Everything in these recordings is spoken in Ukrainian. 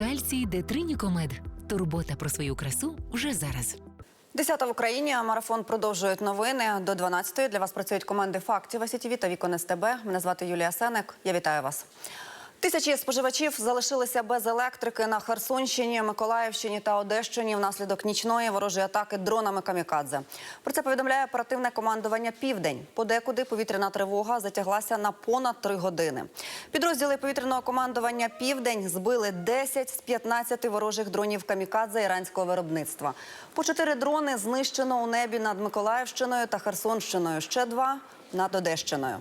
Кальцій Детринікомед. Турбота про свою красу вже зараз. Десята в Україні. Марафон продовжують новини. До 12-ї для вас працюють команди фактів СІТВ та Вікон СТБ. Мене звати Юлія Сенек. Я вітаю вас. Тисячі споживачів залишилися без електрики на Херсонщині, Миколаївщині та Одещині внаслідок нічної ворожої атаки дронами камікадзе. Про це повідомляє оперативне командування Південь. Подекуди повітряна тривога затяглася на понад три години. Підрозділи повітряного командування Південь збили 10 з 15 ворожих дронів камікадзе іранського виробництва. По чотири дрони знищено у небі над Миколаївщиною та Херсонщиною. Ще два над Одещиною.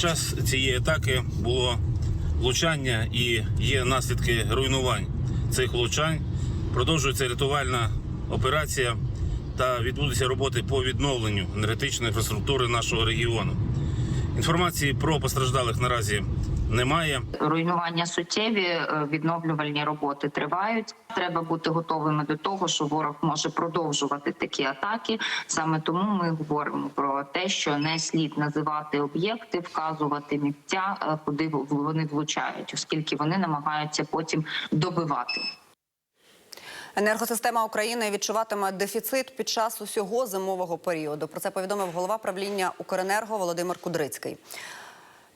Час цієї атаки було влучання і є наслідки руйнувань цих влучань. Продовжується рятувальна операція та відбудуться роботи по відновленню енергетичної інфраструктури нашого регіону. Інформації про постраждалих наразі немає. руйнування суттєві, е, відновлювальні роботи тривають. Треба бути готовими до того, що ворог може продовжувати такі атаки. Саме тому ми говоримо про те, що не слід називати об'єкти, вказувати місця, е, куди вони влучають, оскільки вони намагаються потім добивати. Енергосистема України відчуватиме дефіцит під час усього зимового періоду. Про це повідомив голова правління Укренерго Володимир Кудрицький.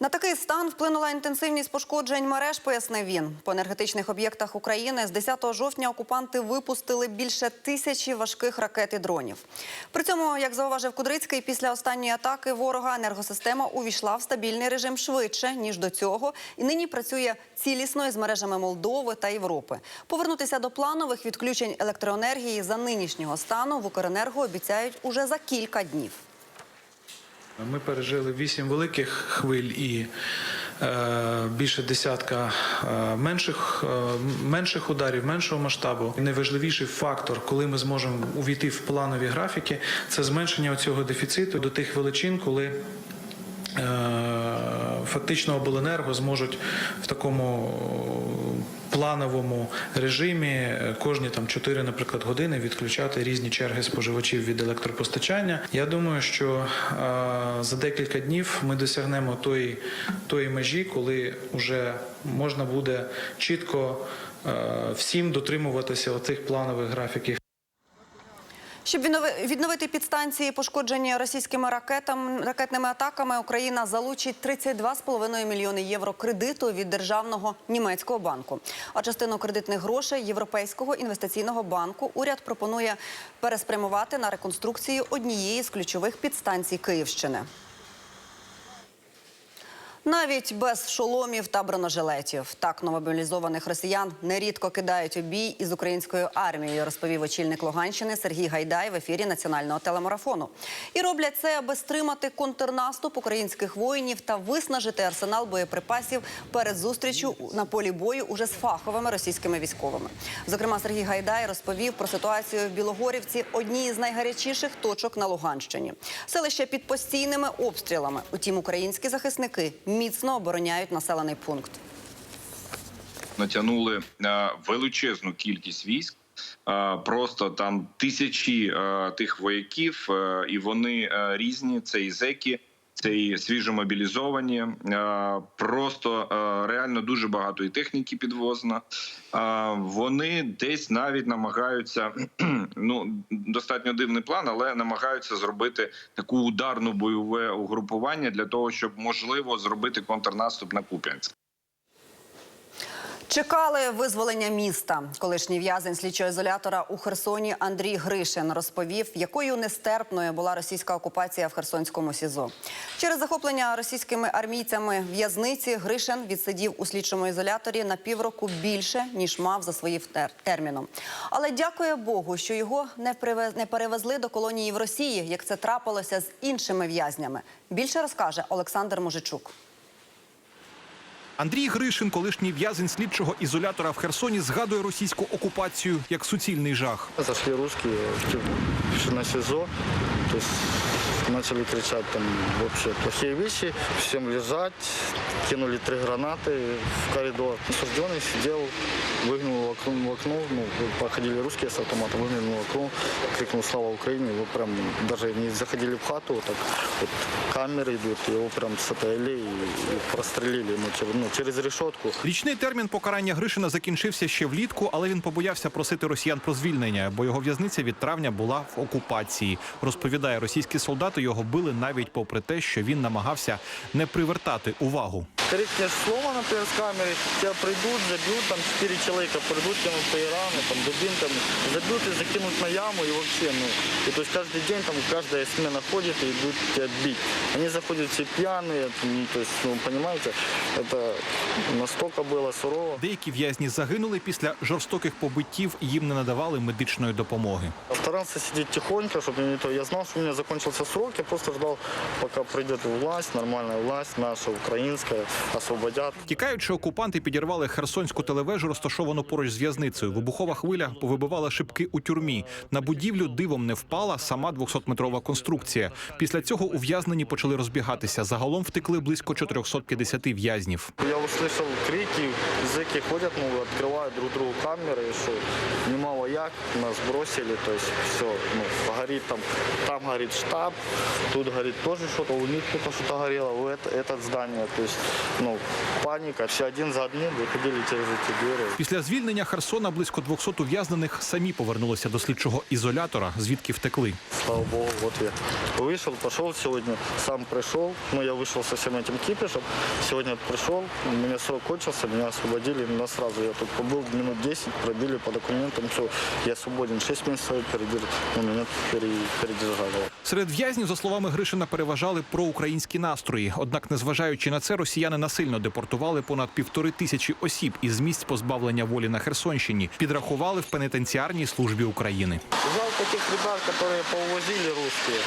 На такий стан вплинула інтенсивність пошкоджень мереж, пояснив він. По енергетичних об'єктах України з 10 жовтня окупанти випустили більше тисячі важких ракет і дронів. При цьому, як зауважив Кудрицький, після останньої атаки ворога енергосистема увійшла в стабільний режим швидше ніж до цього, і нині працює цілісно із мережами Молдови та Європи. Повернутися до планових відключень електроенергії за нинішнього стану в Укренерго обіцяють уже за кілька днів. Ми пережили вісім великих хвиль і е, більше десятка е, менших, е, менших ударів, меншого масштабу. Найважливіший фактор, коли ми зможемо увійти в планові графіки, це зменшення цього дефіциту до тих величин, коли фактично обленерго зможуть в такому плановому режимі е, кожні там 4, наприклад, години відключати різні черги споживачів від електропостачання. Я думаю, що е, за декілька днів ми досягнемо тої, тої межі, коли вже можна буде чітко е, всім дотримуватися оцих планових графіків. Щоб віднови- відновити підстанції, пошкоджені російськими ракетами, ракетними атаками, Україна залучить 32,5 мільйони євро кредиту від державного німецького банку. А частину кредитних грошей Європейського інвестиційного банку уряд пропонує переспрямувати на реконструкцію однієї з ключових підстанцій Київщини. Навіть без шоломів та бронежилетів так новомобілізованих росіян нерідко кидають у бій із українською армією, розповів очільник Луганщини Сергій Гайдай в ефірі національного телемарафону. І роблять це, аби стримати контрнаступ українських воїнів та виснажити арсенал боєприпасів перед зустрічю на полі бою уже з фаховими російськими військовими. Зокрема, Сергій Гайдай розповів про ситуацію в Білогорівці, одній з найгарячіших точок на Луганщині. Селище під постійними обстрілами. Утім, українські захисники міцно обороняють населений пункт. натягнули е, величезну кількість військ. е, Просто там тисячі е, тих вояків, і вони різні. Це і зеки, це і свіжомобілізовані. е, Просто е, реально дуже багато і техніки підвозено. Е, Вони десь навіть намагаються ну достатньо дивний план, але намагаються зробити таку ударну бойове угрупування для того, щоб можливо зробити контрнаступ на Куп'янськ. Чекали визволення міста. Колишній в'язень слідчого ізолятора у Херсоні Андрій Гришин розповів, якою нестерпною була російська окупація в Херсонському СІЗО. Через захоплення російськими армійцями в'язниці Гришин відсидів у слідчому ізоляторі на півроку більше ніж мав за своїм тер- терміном. Але дякує Богу, що його не привез- не перевезли до колонії в Росії, як це трапилося з іншими в'язнями. Більше розкаже Олександр Мужичук. Андрій Гришин, колишній в'язень слідчого ізолятора в Херсоні, згадує російську окупацію як суцільний жах. Зашли русские в тюрьму, на СИЗО. То есть начали кричать там вообще плохие вещи, всем лежать, кинули три гранаты в коридор. Осужденный сидел, выглянул в окно, в окно, ну, проходили русские с автоматом, выглянул в окно, крикнул «Слава Украине!» Его прям даже не заходили в хату, так вот камеры идут, его прям с этой аллеи и прострелили ну, через, ну, через решетку. Річний термін покарання Гришина закінчився ще влітку, але він побоявся просити росіян про звільнення, бо його в'язниця від травня була в окупації. Розповідає, російські солдати його били навіть попри те, що він намагався не привертати увагу. Крикнешь слово, например, с камеры, тебя придут, забьют, там четыре человека придут, кинут по Ирану, там, дубинками, забьют и закинут на яму и вообще, ну, и то есть каждый день там каждая смена ходит и идут тебя бить. Они заходят все пьяные, ну, то есть, ну, понимаете, это настолько было сурово. Деякі в'язні загинули після жорстоких побиттів, їм не надавали медичної допомоги. Старался сидеть тихонько, чтобы не то. Я знал, что у меня закончился срок, я просто ждал, пока придет власть, нормальная власть наша, украинская, освободят. Тікаючи, окупанти підірвали херсонську телевежу, розташовану поруч з в'язницею. Вибухова хвиля повибивала шибки у тюрмі. На будівлю дивом не впала сама 200-метрова конструкція. Після цього ув'язнені почали розбігатися. Загалом втекли близько 450 в'язнів. Я услышал крики, зэки ходят, ну, открывают друг другу камеры, что немало як, нас бросили, то есть все, ну, горит там, там горит штаб, тут горит тоже что-то, у них кто-то что-то горело, у это, это здание, то есть, ну, паника, все один за одним выходили через эти двери. Після звільнення Херсона близько 200 ув'язнених самі повернулися до слідчого ізолятора, звідки втекли. Слава Богу, вот я вышел, пошел сегодня, сам пришел, ну, я вышел со всем этим кипишем, сегодня пришел, у меня срок кончился, меня освободили, на сразу я тут побыл минут 10, пробили по документам, все, я свободен, 6 месяцев передержали, ну, меня пере- передержали. Серед в'язнів, за словами Гришина, переважали проукраїнські настрої. Однак, незважаючи на це, росіяни насильно депортували понад півтори тисячі осіб із місць позбавлення волі на Херсонщині. Підрахували в пенітенціарній службі України. Жалко тех ребят, которые поувозили русские,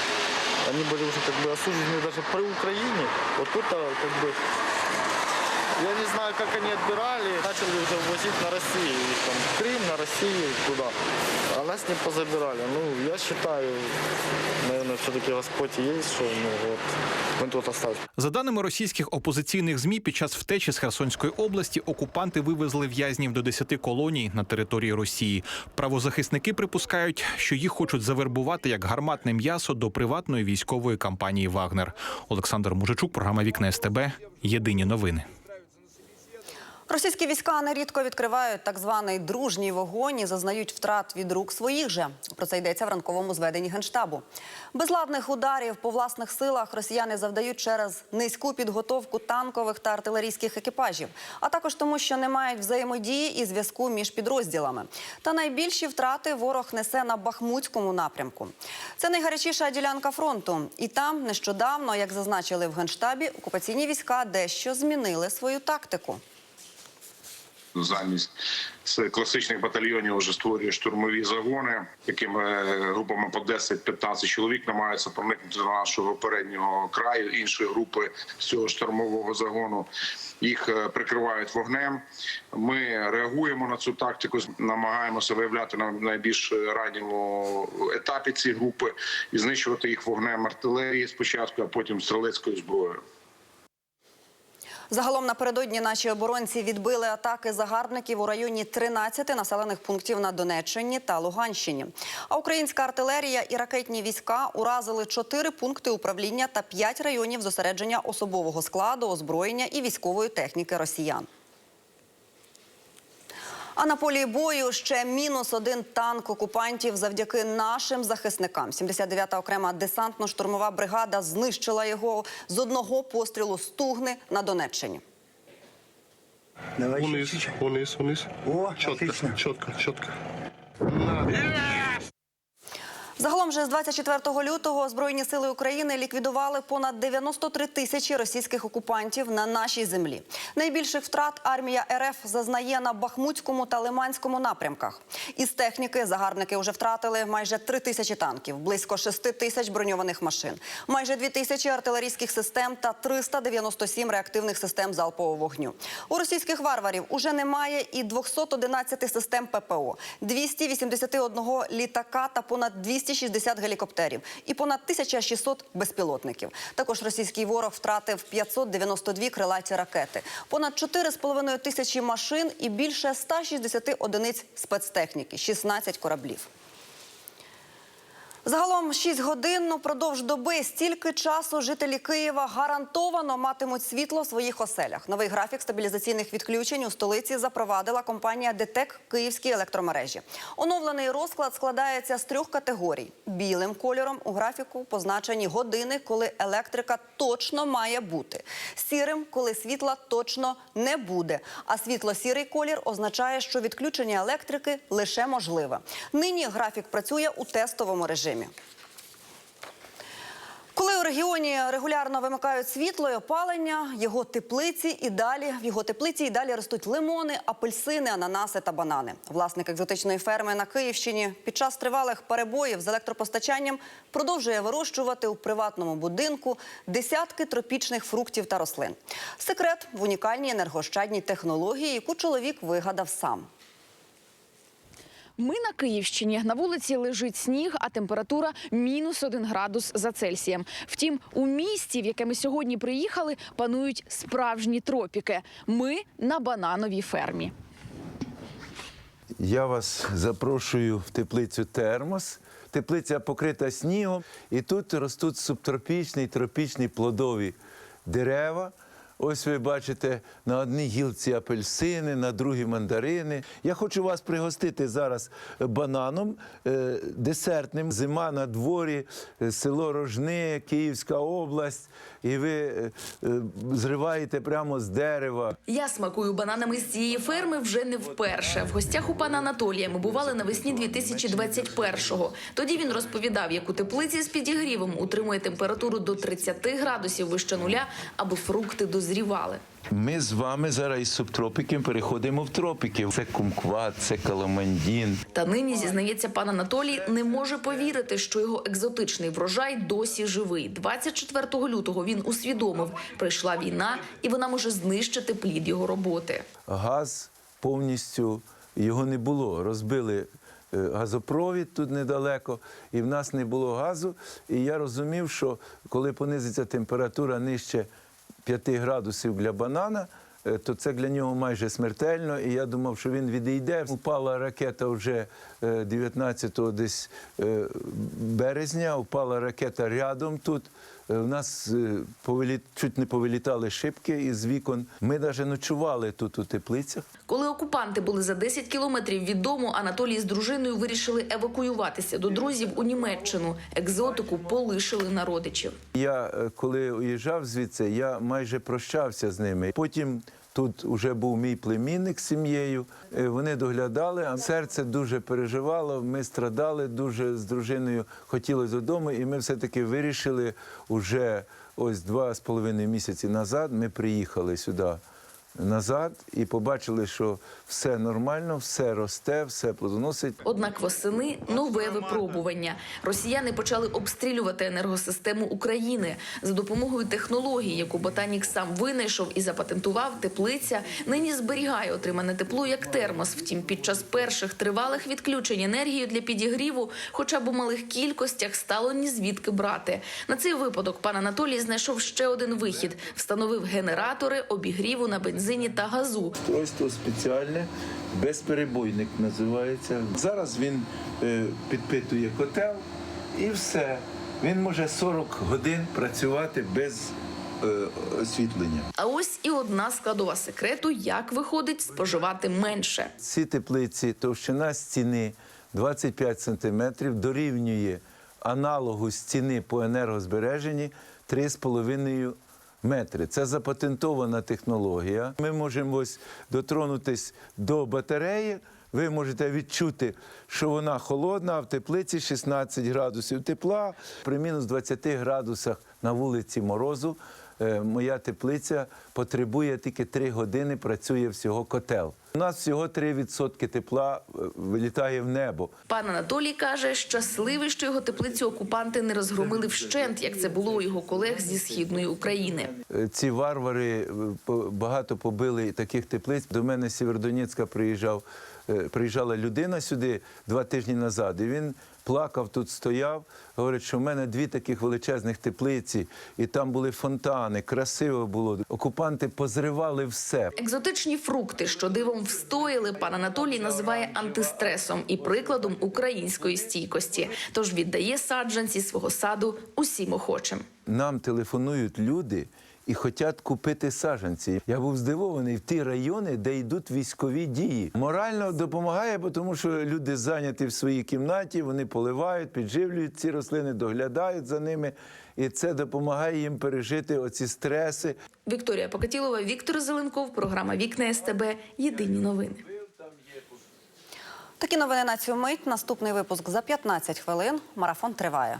они были уже как бы осуждены даже при Украине, вот тут а, как бы я не знаю, как они отбирали, начали уже ввозить на Россию, там в Крым, на Россию, туда. А нас не позабирали. Ну, я считаю, наверное, все-таки Господь есть, что ну, вот, мы тут остались. За даними російських опозиційних змі, під час втечі з Херсонської області окупанти вивезли в'язнів до 10 колоній на території Росії. Правозахисники припускають, що їх хочуть завербувати як гарматне м'ясо до приватної військової кампанії Вагнер. Олександр Мужичук, програма Вікна СТБ. Єдині новини. Російські війська нерідко відкривають так званий дружній вогонь і зазнають втрат від рук своїх же. Про це йдеться в ранковому зведенні генштабу. Безладних ударів по власних силах росіяни завдають через низьку підготовку танкових та артилерійських екіпажів, а також тому, що не мають взаємодії і зв'язку між підрозділами. Та найбільші втрати ворог несе на Бахмутському напрямку. Це найгарячіша ділянка фронту, і там нещодавно, як зазначили в генштабі, окупаційні війська дещо змінили свою тактику. Замість класичних батальйонів вже створює штурмові загони, якими е, групами по 10-15 чоловік намагаються проникнути до нашого переднього краю. Інші групи з цього штурмового загону їх е, прикривають вогнем. Ми реагуємо на цю тактику, намагаємося виявляти на найбільш ранньому етапі ці групи і знищувати їх вогнем артилерії спочатку, а потім стрілецькою зброєю. Загалом напередодні наші оборонці відбили атаки загарбників у районі 13 населених пунктів на Донеччині та Луганщині. А українська артилерія і ракетні війська уразили 4 пункти управління та 5 районів зосередження особового складу, озброєння і військової техніки росіян. А на полі бою ще мінус один танк окупантів завдяки нашим захисникам. 79-та окрема десантно-штурмова бригада знищила його з одного пострілу стугни на Донеччині. Давай Униз, униз, униз. О, чітко, отлично. чітко. четко. Загалом же з 24 лютого Збройні сили України ліквідували понад 93 тисячі російських окупантів на нашій землі. Найбільших втрат армія РФ зазнає на Бахмутському та Лиманському напрямках. Із техніки загарбники вже втратили майже 3 тисячі танків, близько 6 тисяч броньованих машин, майже 2 тисячі артилерійських систем та 397 реактивних систем залпового вогню. У російських варварів уже немає і 211 систем ППО, 281 літака та понад 260 260 гелікоптерів і понад 1600 безпілотників. Також російський ворог втратив 592 крилаті ракети, понад 4,5 тисячі машин і більше 160 одиниць спецтехніки, 16 кораблів. Загалом 6 годин упродовж доби стільки часу жителі Києва гарантовано матимуть світло в своїх оселях. Новий графік стабілізаційних відключень у столиці запровадила компанія ДТЕК Київські електромережі. Оновлений розклад складається з трьох категорій: білим кольором у графіку позначені години, коли електрика точно має бути, сірим, коли світла точно не буде. А світло-сірий колір означає, що відключення електрики лише можливе. Нині графік працює у тестовому режимі. Коли у регіоні регулярно вимикають світло і опалення, його теплиці і далі в його теплиці і далі ростуть лимони, апельсини, ананаси та банани. Власник екзотичної ферми на Київщині під час тривалих перебоїв з електропостачанням продовжує вирощувати у приватному будинку десятки тропічних фруктів та рослин. Секрет в унікальній енергощадній технології, яку чоловік вигадав сам. Ми на Київщині. На вулиці лежить сніг, а температура мінус один градус за Цельсієм. Втім, у місті, в яке ми сьогодні приїхали, панують справжні тропіки. Ми на банановій фермі. Я вас запрошую в теплицю Термос. Теплиця покрита снігом, і тут ростуть субтропічні і тропічні плодові дерева. Ось ви бачите на одній гілці апельсини, на другій мандарини. Я хочу вас пригостити зараз бананом е, десертним. Зима на дворі, е, село Рожни, Київська область, і ви е, зриваєте прямо з дерева. Я смакую бананами з цієї ферми вже не вперше. В гостях у пана Анатолія ми бували навесні 2021-го. Тоді він розповідав, як у теплиці з підігрівом утримує температуру до 30 градусів вище нуля, аби фрукти дозрівали. Ми з вами зараз із субтропіків переходимо в тропіки. Це кумкват, це каламандін. Та нині зізнається пан Анатолій, не може повірити, що його екзотичний врожай досі живий. 24 лютого він усвідомив, прийшла війна, і вона може знищити плід його роботи. Газ повністю його не було. Розбили е, газопровід тут недалеко, і в нас не було газу. І я розумів, що коли понизиться температура нижче 5 градусів для банана. е, То це для нього майже смертельно, і я думав, що він відійде. Упала ракета вже е, 19 десь е, березня. Упала ракета рядом тут. Е, У нас е, повиліт, чуть не повилітали шибки із вікон. Ми навіть ночували тут у теплицях. Коли окупанти були за 10 кілометрів від дому, Анатолій з дружиною вирішили евакуюватися до друзів у Німеччину. Екзотику полишили на родичів. Я е, коли уїжджав звідси, я майже прощався з ними. Потім тут вже був мій племінник з сім'єю. Е, Вони доглядали, а серце дуже переживало. Ми страдали дуже з дружиною. Хотілося додому, і ми все-таки вирішили уже ось два з половиною місяці назад. Ми приїхали сюди. Назад і побачили, що все нормально, все росте, все плодоносить. Однак восени нове випробування. Росіяни почали обстрілювати енергосистему України за допомогою технології, яку ботанік сам винайшов і запатентував. Теплиця нині зберігає отримане тепло як термос. Втім, під час перших тривалих відключень енергію для підігріву, хоча б у малих кількостях, стало ні звідки брати. На цей випадок пан Анатолій знайшов ще один вихід: встановив генератори обігріву на бензині та газу. Устройство спеціальне, безперебойник називається. Зараз він е, підпитує котел і все. Він може 40 годин працювати без е, освітлення. А ось і одна складова секрету, як виходить споживати менше. Ці теплиці товщина стіни 25 сантиметрів дорівнює аналогу стіни по енергозбереженні 3,5 метри. Це запатентована технологія. Ми можемо ось дотронутись до батареї. Ви можете відчути, що вона холодна, а в теплиці 16 градусів тепла. При мінус 20 градусах на вулиці морозу е, моя теплиця потребує тільки 3 години, працює всього котел. У нас всього 3% тепла е, вилітає в небо. Пан Анатолій каже, щасливий, що його теплицю окупанти не розгромили вщент, як це було у його колег зі східної України. Е, Ці варвари е, багато побили таких теплиць. До мене з Сєвєродонецька приїжджав, приїжджала людина сюди два тижні назад, і він плакав тут, стояв. Говорить, що в мене дві таких величезних теплиці, і там були фонтани, красиво було. Окупанти позривали все. Екзотичні фрукти, що дивом встояли, пан Анатолій називає антистресом і прикладом української стійкості. Тож віддає саджанці свого саду усім охочим. Нам телефонують люди і хочуть купити саджанці. Я був здивований в ті райони, де йдуть військові дії. Морально допомагає, бо тому що люди зайняті в своїй кімнаті, вони поливають, підживлюють ці рослини, доглядають за ними, і це допомагає їм пережити оці стреси. Вікторія Покатілова, Віктор Зеленков, програма Вікна СТБ. Єдині новини. Такі новини на цю мить. Наступний випуск за 15 хвилин. Марафон триває.